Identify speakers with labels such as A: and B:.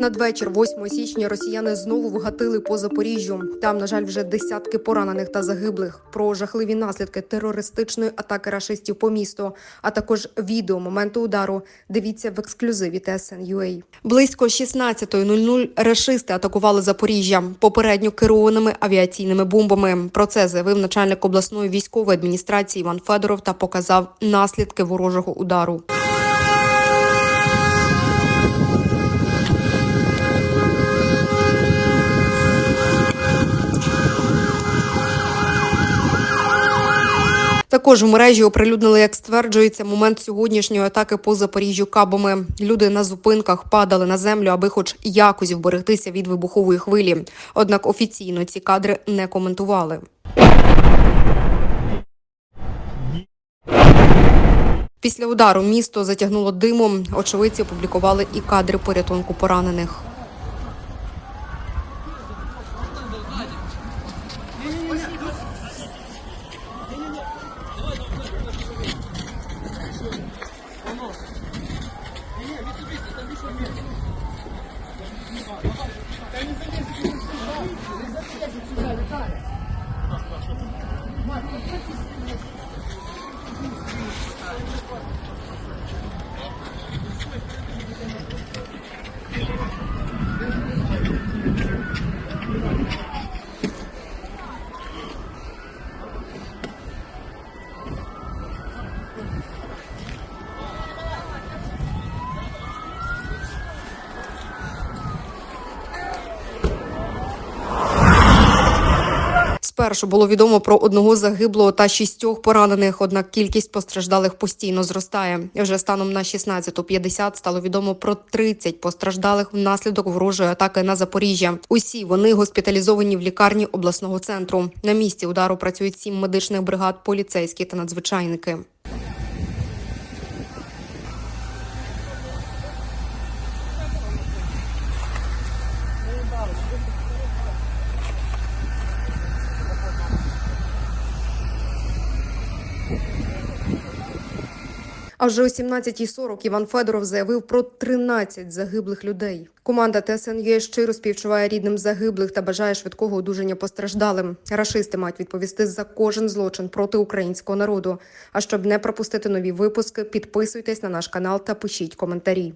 A: Надвечір, 8 січня, росіяни знову вгатили по Запоріжжю. Там, на жаль, вже десятки поранених та загиблих. Про жахливі наслідки терористичної атаки рашистів по місту, а також відео моменту удару. Дивіться в ексклюзиві TSN.ua. Близько 16.00 рашисти атакували Запоріжжя попередньо керованими авіаційними бомбами. Про це заявив начальник обласної військової адміністрації Іван Федоров та показав наслідки ворожого удару. Також в мережі оприлюднили, як стверджується, момент сьогоднішньої атаки по Запоріжжю кабами. Люди на зупинках падали на землю, аби хоч якось вберегтися від вибухової хвилі. Однак офіційно ці кадри не коментували. Після удару місто затягнуло димом. Очевидці опублікували і кадри порятунку поранених. Та не залізь, не залізь, не залізь, не залізь, Спершу було відомо про одного загиблого та шістьох поранених, однак кількість постраждалих постійно зростає. Вже станом на 16.50 стало відомо про 30 постраждалих внаслідок ворожої атаки на Запоріжжя. Усі вони госпіталізовані в лікарні обласного центру. На місці удару працюють сім медичних бригад, поліцейські та надзвичайники. А вже о 17.40 Іван Федоров заявив про 13 загиблих людей. Команда ТСНЄ щиро співчуває рідним загиблих та бажає швидкого одужання постраждалим. Рашисти мають відповісти за кожен злочин проти українського народу. А щоб не пропустити нові випуски, підписуйтесь на наш канал та пишіть коментарі.